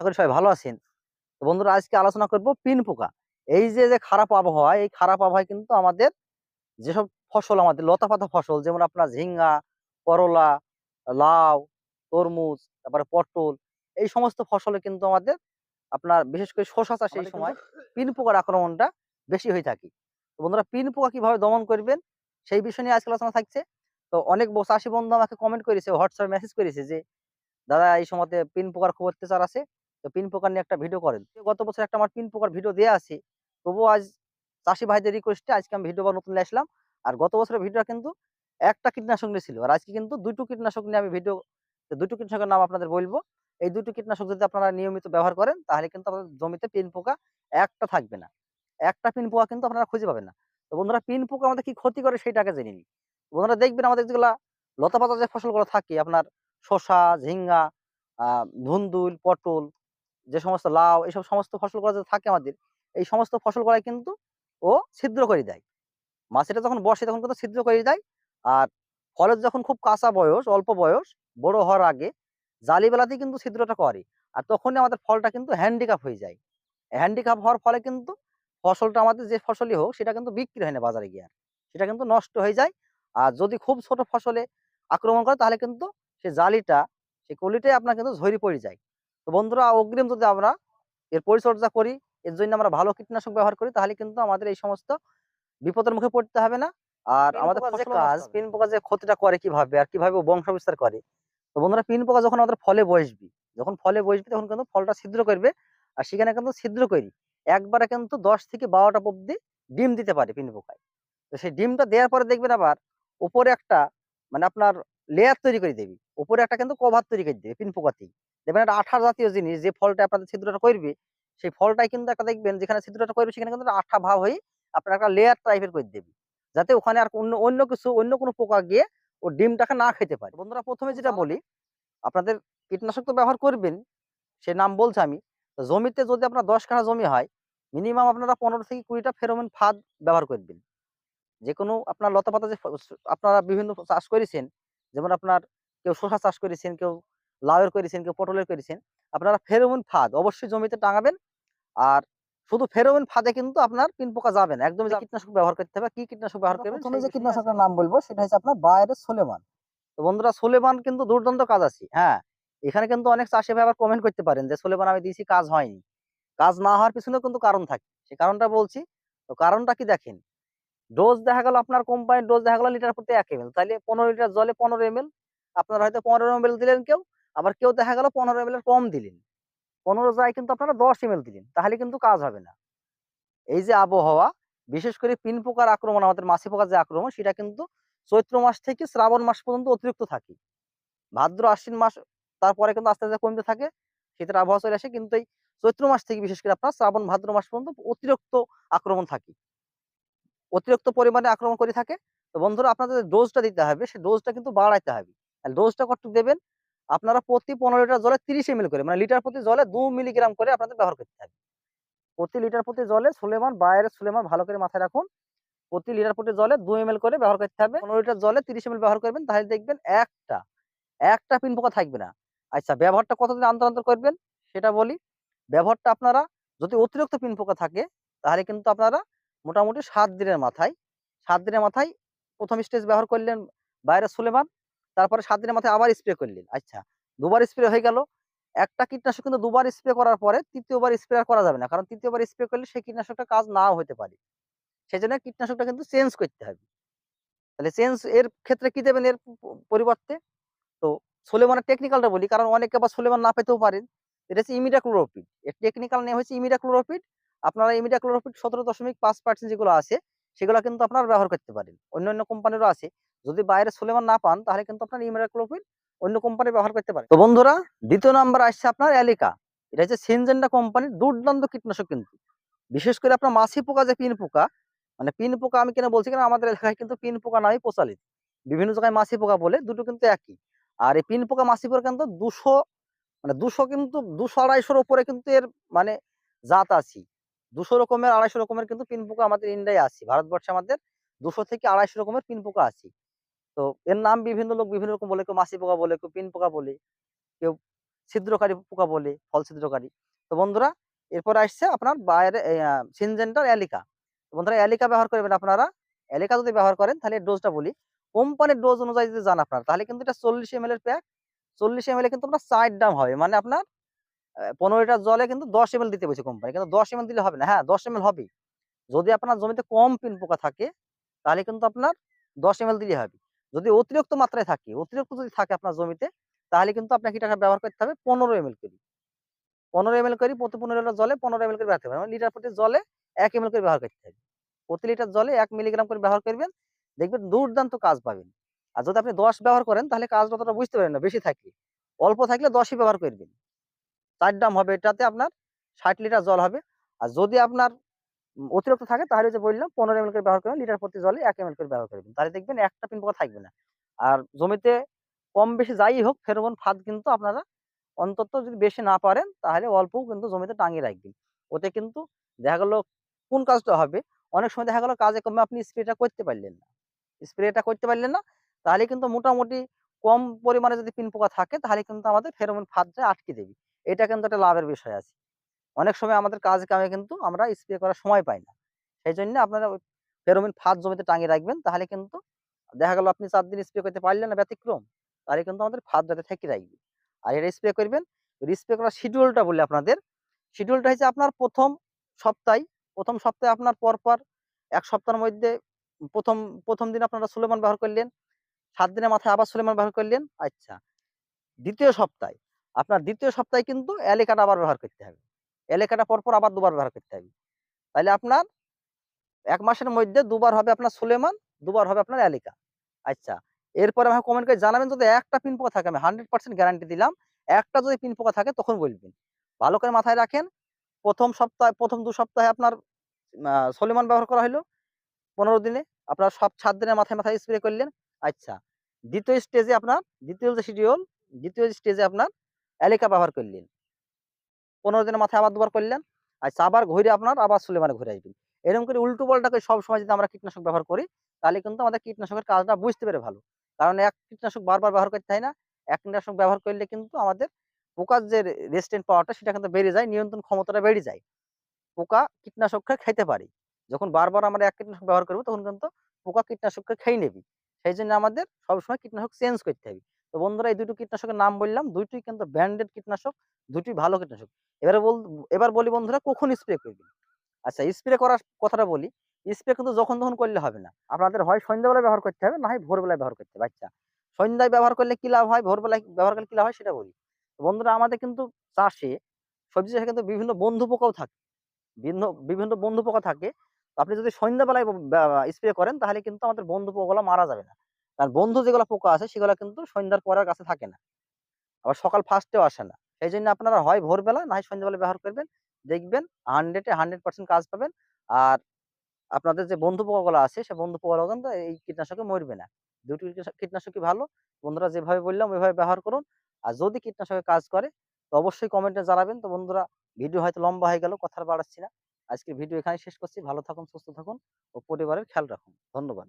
আশা করি সবাই ভালো আছেন। তো বন্ধুরা আজকে আলোচনা করব পিন পোকা। এই যে যে খারাপ আবহাওয়া এই খারাপ আবহাওয়ায় কিন্তু আমাদের যেসব ফসল আমাদের লতা পাতা ফসল যেমন আপনার ঝিঙ্গা করলা লাউ তরমুজ তারপরে পটল এই সমস্ত ফসলে কিন্তু আমাদের আপনার বিশেষ করে শশা চাষে এই সময় পিন পোকার আক্রমণটা বেশি হয়ে থাকে। তো বন্ধুরা পিন পোকা কীভাবে দমন করবেন সেই বিষয় নিয়ে আজকে আলোচনা থাকছে। তো অনেক চাষি বন্ধু আমাকে কমেন্ট করেছে হোয়াটসঅ্যাপে মেসেজ করেছে যে দাদা এই সময়তে পিন পোকার খুব অত্যাচার আছে। তো পিন পোকার নিয়ে একটা ভিডিও করেন। গত বছর একটা আমার পিন পোকার ভিডিও দেওয়া আছে, তবুও আজ চাষি ভাইদের রিকোয়েস্টে আজকে আমি ভিডিও বা নতুন নিয়ে আসলাম। আর গত বছরের ভিডিওটা কিন্তু একটা কীটনাশক নিয়ে ছিল। আর আজকে কিন্তু দুটো কীটনাশক নিয়ে আমি ভিডিও দুটো কীটনাশকের নাম আপনাদের বলব। এই দুটো কীটনাশক যদি আপনারা নিয়মিত ব্যবহার করেন, তাহলে কিন্তু আপনাদের জমিতে পিন পোকা একটা থাকবে না। একটা পিন পোকা কিন্তু আপনারা খুঁজে পাবেন না। তো বন্ধুরা, পিন পোকা আমাদের কি ক্ষতি করে সেইটাকে জেনে নিই। বন্ধুরা, দেখবেন আমাদের যেগুলা লতা পাতা যে ফসলগুলো থাকে, আপনার শসা, ঝিঙ্গা ধুন্দুল, পটল যে সমস্ত লাউ, এইসব সমস্ত ফসলগুলো যে থাকে আমাদের, এই সমস্ত ফসলগুলাই কিন্তু ও ছিদ্র করে দেয়। মাছেটা যখন বসে তখন কিন্তু ছিদ্র করে দেয়। আর ফলের যখন খুব কাঁচা বয়স, অল্প বয়স, বড় হওয়ার আগে জালি বেলাতেই কিন্তু ছিদ্রটা করে। আর তখনই আমাদের ফলটা কিন্তু হ্যান্ডিক্যাপ হয়ে যায়। হ্যান্ডিক্যাপ হওয়ার ফলে কিন্তু ফসলটা আমাদের যে ফসলই হোক, সেটা কিন্তু বিক্রি হয় না বাজারে গিয়ে সেটা কিন্তু নষ্ট হয়ে যায়। আর যদি খুব ছোট ফসলে আক্রমণ করে, তাহলে কিন্তু সে জালিটা সেই কলিটাই আপনার কিন্তু ঝরি পড়ে যায়। তো বন্ধুরা অগ্রিম যদি আমরা এর পরিচর্যা করি এর জন্য আমরা ভালো কীটনাশক ব্যবহার করি তাহলে কিন্তু আমাদের এই সমস্ত বিপদের মুখে পড়তে হবে না। আর আমাদের কাজ, পিন পোকা যে ক্ষতিটা করে কীভাবে আর কীভাবে বংশ বিস্তার করে। তো বন্ধুরা পিন পোকা যখন আমাদের ফলে বসবি যখন ফলে বসবি তখন কিন্তু ফলটা ছিদ্র করবে আর সেখানে কিন্তু ছিদ্র করি। একবারে কিন্তু দশ থেকে বারোটা অব্দি ডিম দিতে পারে পিন পোকায়। তো সেই ডিমটা দেওয়ার পরে দেখবেন আবার উপরে একটা মানে আপনার লেয়ার তৈরি করে দেবি। উপরে একটা কিন্তু কভার তৈরি করে দেবে পিন পোকাতেই দেখবেন একটা আঠার জাতীয় জিনিস যে ফলটা আপনাদের ছিদ্রটা করবে সেই ফলটাই কিন্তু একটা দেখবেন যেখানে ছিদ্রটা করবে সেখানে কিন্তু আঠা ভাব হয়ে আপনার একটা লেয়ার টাইপের করে দেবে। যাতে ওখানে আর অন্য অন্য কিছু অন্য কোনো পোকা গিয়ে ও ডিমটাকে না খেতে পারে। বন্ধুরা প্রথমে যেটা বলি আপনাদের কীটনাশক তো ব্যবহার করবেন সে নাম বলছে আমি। জমিতে যদি আপনার দশ কাঠা জমি হয় মিনিমাম আপনারা পনেরো থেকে কুড়িটা ফেরোমেন ফাঁদ ব্যবহার করবেন। যে কোনো আপনার লতা পাতা যে আপনারা বিভিন্ন চাষ করেছেন যেমন আপনার কেউ শসা চাষ করেছেন কেউ লাউয়ের করেছেন কেউ পটলের করেছেন আপনারা ফেরোমন ফাঁদ অবশ্যই জমিতে টাঙাবেন। আর শুধু ফেরোমন ফাঁদে কিন্তু আপনার পিন পোকা যাবে না। একদম কীটনাশক ব্যবহার করতে হবে। কি কীটনাশক ব্যবহার করবেন প্রথমে যে কীটনাশকের নাম বলব সেটা হচ্ছে আপনার বাইরের সোলেমান। তো বন্ধুরা সোলেমান কিন্তু দুর্দান্ত কাজ আছে। হ্যাঁ এখানে কিন্তু অনেক চাষি ভাই আবার কমেন্ট করতে পারেন যে সোলেমান আমি দিয়েছি কাজ হয়নি। কাজ না হওয়ার পিছনেও কিন্তু কারণ থাকে। সে কারণটা বলছি। তো কারণটা কি দেখেন? ডোজ দেখা গেল আপনার কোম্পানির ডোজ দেখা গেল লিটার প্রতি এক এমএল তাহলে পনেরো লিটার জলে পনেরো এমএল আপনার হয়তো পনেরো এমএল দিলেন কেউ, আবার কেউ দেখা গেল পনেরো এর কম দিলেন। পনেরো যায় কিন্তু আপনারা দশ এমএল দিলেন, তাহলে কিন্তু কাজ হবে না। এই যে আবহাওয়া, বিশেষ করে পিন পোকার আক্রমণ, আমাদের মাছি পোকার যে আক্রমণ, সেটা কিন্তু চৈত্র মাস থেকে শ্রাবণ মাস পর্যন্ত অতিরিক্ত থাকে। ভাদ্র, আশ্বিন মাস তারপরে কিন্তু আস্তে আস্তে কমতে থাকে, শীতের আবহাওয়া চলে আসে, কিন্তু এই চৈত্র মাস থেকে বিশেষ করে আপনার শ্রাবণ, ভাদ্র মাস পর্যন্ত অতিরিক্ত আক্রমণ থাকে। অতিরিক্ত পরিমাণে আক্রমণ করে থাকে। তো বন্ধুরা, আপনাদের ডোজটা দিতে হবে, সেই ডোজটা কিন্তু বাড়াইতে হবে। ডোজটা কতটুকু দেবেন? আপনারা প্রতি পনেরো লিটার জলে তিরিশ এমএল করে মানে লিটার প্রতি জলে দু মিলিগ্রাম করে আপনাদের ব্যবহার করতে হবে। প্রতি লিটার প্রতি জলে সুলেমান, বাইরের সুলেমান ভালো করে মাথায় রাখুন। প্রতি লিটার প্রতি জলে দু এমএল করে ব্যবহার করতে হবে। পনেরো লিটার জলে তিরিশ এমএল ব্যবহার করবেন, তাহলে দেখবেন একটা একটা পিন পোকা থাকবে না। আচ্ছা ব্যবহারটা কতদিন অন্তর অন্তর করবেন? সেটা বলি। ব্যবহারটা আপনারা যদি অতিরিক্ত পিন পোকা থাকে, তাহলে কিন্তু আপনারা মোটামুটি সাত দিনের মাথায়, সাত দিনের মাথায় প্রথম স্টেজ ব্যবহার করলেন বাইরের সুলেমান, তারপরে সাত দিনের মাথায় আবার স্প্রে করলেন। আচ্ছা দুবার স্প্রে হয়ে গেল। একটা কীটনাশক কিন্তু দুবার স্প্রে করার পরে তৃতীয়বার স্প্রে করা যাবে না, কারণ তৃতীয়বার স্প্রে করলে সেই কীটনাশকটা কাজ নাও হতে পারে। সেই জন্য কীটনাশকটা কিন্তু চেঞ্জ করতে হবে। তাহলে চেঞ্জ এর ক্ষেত্রে কি দেবেন এর পরিবর্তে? তো সোলেমানের টেকনিক্যালটা বলি, কারণ অনেকে আবার সোলেমান না পেতেও পারেন। এটা হচ্ছে ইমিডাক্লোরোপিড এর টেকনিক্যাল নেম হচ্ছে ইমিডাক্লোরোপিড আপনারা ইমিডাক্লোরোপিড সতেরো দশমিক পাঁচ পার্সেন্ট যেগুলো আছে, সেগুলো কিন্তু আপনারা ব্যবহার করতে পারেন। অন্য অন্য কোম্পানিরও আছে। যদি বাইরে সোলেমান না পান, তাহলে কিন্তু আপনার ইমিডাক্লোরোপিড অন্য কোম্পানি ব্যবহার করতে পারেন। তো বন্ধুরা, দ্বিতীয় নাম্বার আসছে আপনার অ্যালিকা। এটা হচ্ছে সিনজেন্ডা কোম্পানির দুর্দান্ত কীটনাশক কিন্তু। বিশেষ করে আপনার মাছি পোকা যে পিন পোকা মানে পিন পোকা আমি কেন বলছি কেন? আমাদের এলাকায় কিন্তু পিন পোকা নামে প্রচলিত। বিভিন্ন জায়গায় মাছি পোকা বলে, দুটো কিন্তু একই। আর এই পিন পোকা, মাছি পোকা কিন্তু দুশো মানে দুশো কিন্তু, দুশো আড়াইশোর উপরে কিন্তু এর মানে জাত আছে। দুশো রকমের, আড়াইশো রকমের কিন্তু পিন পোকা আমাদের ইন্ডিয়ায় আছে। ভারতবর্ষে আমাদের দুশো থেকে আড়াইশো রকমের পিন পোকা আছে। তো এর নাম বিভিন্ন লোক বিভিন্ন রকম বলে, কেউ মাছি পোকা বলে, কেউ পিন পোকা বলে, কেউ ছিদ্রকারী পোকা বলে, ফল ছিদ্রকারী। তো বন্ধুরা, এরপর আসছে আপনার বাইরে সিনজেন্টার এলিকা বন্ধুরা এলিকা ব্যবহার করবেন আপনারা। এলিকা যদি ব্যবহার করেন, তাহলে ডোজটা বলি। কোম্পানির ডোজ অনুযায়ী যদি যান আপনার, তাহলে কিন্তু এটা চল্লিশ এম এর প্যাক চল্লিশ এম এল কিন্তু আপনার চার দাম হবে। মানে আপনার পনেরো লিটার জলে কিন্তু দশ এম দিতে বলছে কোম্পানি কিন্তু দশ এম দিলে হবে না। হ্যাঁ দশ এম হবে যদি আপনার জমিতে কম পিন পোকা থাকে, তাহলে কিন্তু আপনার দশ এম দিলে হবে। যদি অতিরিক্ত মাত্রায় থাকে, অতিরিক্ত যদি থাকে আপনার জমিতে, তাহলে কিন্তু আপনাকে কীটনাশক ব্যবহার করতে হবে? পনেরো এম করে। পনেরো এম করি, প্রতি পনেরো লিটার জলে পনেরো এম এল করে ব্যবহার করতে হবে। লিটার প্রতি জলে এক এম করে ব্যবহার করতে হবে। প্রতি লিটার জলে এক মিলিগ্রাম করে ব্যবহার করবেন। দেখবেন দুর্দান্ত কাজ পাবেন। আর যদি আপনি দশ ব্যবহার করেন, তাহলে কাজ অতটা বুঝতে পারেন না, বেশি থাকলে অল্প থাকলে দশই ব্যবহার করবেন। চার ড্রাম হবে এটাতে আপনার ষাট লিটার জল হবে। আর যদি আপনার অতিরিক্ত থাকে তাহলে যে বললাম পনেরো এম করে ব্যবহার করবেন, লিটার প্রতি জলে এক এম করে ব্যবহার করবেন। তাহলে দেখবেন একটা পিন পোকা থাকবে না। আর জমিতে কম বেশি যাই হোক, ফেরোমন ফাঁদ কিন্তু আপনারা অন্তত যদি বেশি না পারেন, তাহলে অল্পও কিন্তু জমিতে টাঙিয়ে রাখবেন। ওতে কিন্তু দেখা গেল কোন কাজটা হবে? অনেক সময় দেখা গেল কাজে কমে আপনি স্প্রেটা করতে পারলেন না। স্প্রেটা করতে পারলেন না, তাহলে কিন্তু মোটামুটি কম পরিমাণে যদি পিন পোকা থাকে, তাহলে কিন্তু আমাদের ফেরোমন ফাঁদটা আটকে দেবে। এটা কিন্তু একটা লাভের বিষয় আছে। অনেক সময় আমাদের কাজ কামে কিন্তু আমরা স্প্রে করার সময় পাই না। সেই জন্য আপনারা ফেরোমিন ফাঁদ জমিতে টাঙিয়ে রাখবেন, তাহলে কিন্তু দেখা গেল আপনি চার দিন স্প্রে করতে পারলেন না ব্যতিক্রম, তাহলে কিন্তু আমাদের ফাঁদ যাতে থেকে রাখবে। আর এটা স্প্রে করবেন স্প্রে করার শিডিউলটা বলি আপনাদের। শিডিউলটা হচ্ছে আপনার প্রথম সপ্তাহে প্রথম সপ্তাহে আপনার পরপর এক সপ্তাহের মধ্যে প্রথম প্রথম দিন আপনারা সুলেমান ব্যবহার করলেন, সাত দিনের মাথায় আবার সুলেমান ব্যবহার করলেন আচ্ছা। দ্বিতীয় সপ্তাহে আপনার দ্বিতীয় সপ্তাহে কিন্তু এলাকাটা আবার ব্যবহার করতে হবে। এলাকাটা পরপর আবার দুবার ব্যবহার করতে হবে। তাহলে আপনার এক মাসের মধ্যে দুবার হবে আপনার সুলেমান, দুবার হবে আপনার এলিকা আচ্ছা এরপরে আমাকে কমেন্ট করে জানাবেন যদি একটা পিন পোকা থাকে, আমি হান্ড্রেড পার্সেন্ট গ্যারান্টি দিলাম, একটা যদি পিন পোকা থাকে তখন বলবেন। ভালো করে মাথায় রাখেন, প্রথম সপ্তাহে, প্রথম দু সপ্তাহে আপনার সলিমান ব্যবহার করা হলো পনেরো দিনে। আপনার সব সাত দিনের মাথায় মাথায় স্প্রে করলেন। আচ্ছা দ্বিতীয় স্টেজে আপনার, দ্বিতীয় যে শিডিউল দ্বিতীয় স্টেজে আপনার এলিকা ব্যবহার করলেন। পনেরো দিনের মাথায় আবার দুবার করলেন আচ্ছা আবার ঘুরে আপনার আবার সুলেমানে ঘুরে আসবেন। এরকম করে উল্টো পাল্টা করে সবসময় যদি আমরা কীটনাশক ব্যবহার করি, তাহলে কিন্তু আমাদের কীটনাশকের কাজটা বুঝতে পেরে ভালো। কারণ এক কীটনাশক বারবার ব্যবহার করতে হয় না, এক কীটনাশক ব্যবহার করলে কিন্তু আমাদের পোকার যে রেজিস্ট্যান্ট পাওয়ারটা সেটা কিন্তু বেড়ে যায়, নিয়ন্ত্রণ ক্ষমতাটা বেড়ে যায়। পোকা কীটনাশককে খেতে পারি। যখন বারবার আমরা এক কীটনাশক ব্যবহার করব, তখন কিন্তু পোকা কীটনাশককে খেয়ে নেবে। সেই জন্য আমাদের সবসময় কীটনাশক চেঞ্জ করতে হবে। তো বন্ধুরা এই দুটো কীটনাশকের নাম বললাম দুইটি কিন্তু ব্র্যান্ডেড কীটনাশক দুটি ভালো কীটনাশক। এবারে বল, এবার বলি বন্ধুরা কখন স্প্রে করবেন? আচ্ছা স্প্রে করার কথাটা বলি স্প্রে কিন্তু যখন তখন করলে হবে না। আপনাদের হয় সন্ধ্যাবেলায় ব্যবহার করতে হবে, না হয় ভোরবেলায় ব্যবহার করতে হবে। আচ্ছা সন্ধ্যায় ব্যবহার করলে কি লাভ হয়? ভোরবেলায় ব্যবহার করলে কি লাভ হয় সেটা বলি। বন্ধুরা আমাদের কিন্তু চাষে, সবজি চাষে কিন্তু বিভিন্ন বন্ধু পোকাও থাকে। বিভিন্ন বিভিন্ন বন্ধু পোকা থাকে। আপনি যদি সন্ধ্যাবেলায় স্প্রে করেন তাহলে কিন্তু আমাদের বন্ধু পোকাগুলো মারা যাবে না। কারণ বন্ধু যেগুলো পোকা আছে, সেগুলো কিন্তু সন্ধ্যার পরের কাছে থাকে না। আবার সকাল ফার্স্টেও আসে না। সেই জন্য আপনারা হয় ভোরবেলা, না হয় সন্ধ্যাবেলা ব্যবহার করবেন। দেখবেন হান্ড্রেডে হান্ড্রেড পার্সেন্ট কাজ পাবেন। আর আপনাদের যে বন্ধু পোকাগুলো আছে, সে বন্ধু পোকাগুলো কিন্তু এই কীটনাশকে মরবে না। দুটি কীটনাশকই ভালো। বন্ধুরা যেভাবে বললাম, ওইভাবে ব্যবহার করুন। আর যদি কীটনাশকে কাজ করে, তো অবশ্যই কমেন্টে জানাবেন। তো বন্ধুরা ভিডিও হয়তো লম্বা হয়ে গেল কথা আর বাড়াচ্ছি না। আজকের ভিডিও এখানে শেষ করছি। ভালো থাকুন, সুস্থ থাকুন ও পরিবারের খেয়াল রাখুন। ধন্যবাদ।